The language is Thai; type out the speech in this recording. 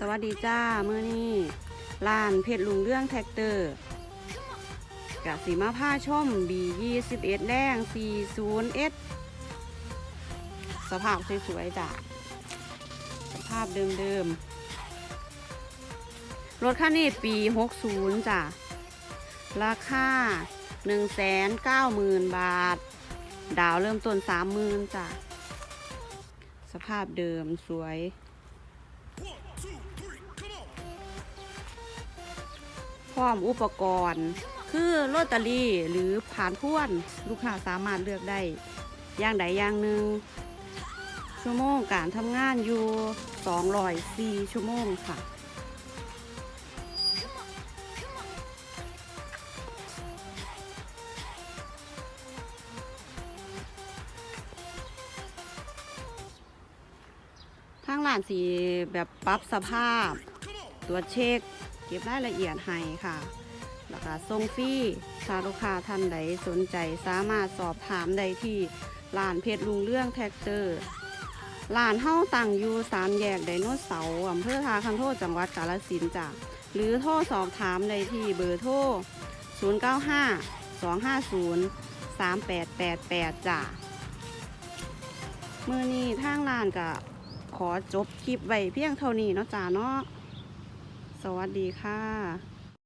สวัสดีจ้าเมื่อนี้ร้านเพชรลุงเรื่องแท็กเตอร์กะสีมาผ้าชม B21 แดง 40S สภาพสวยๆจ้ะสภาพเดิมๆ รถคันนี้ปี 60 จ้ะ ราคา 190,000 บาท ดาวเริ่มต้น 30,000 จ้ะ สภาพเดิมสวย พร้อมอุปกรณ์ คือโรตเตอรี่หรือผ่านพ่วนลูกค้าสามารถเลือกได้อย่างใดอย่างหนึ่งชั่วโมงการทำงานอยู่204ชั่วโมงค่ะางร้านสีแบบปรับสภาพตรวจเช็ค เก็บรายละเอียดให้ค่ะแล้วก็ส่งฟรีถ้าลูกค้าท่านใดสนใจสามารถสอบถามได้ที่ร้านเพชรลุงเรื่องแท็กเตอร์ร้านเฮ้าตั้งอยู่สามแยกไดโนเสาร์อำเภอทาคันโทษจังหวัดกาฬสินธุ์จ้ะหรือโทรสอบถามได้ที่เบอร์โทร 095 250 3888 จ้ะมือนี้ทางร้านก็ ขอจบคลิปไว้เพียงเท่านี้เนาะจ้าเนาะสวัสดีค่ะ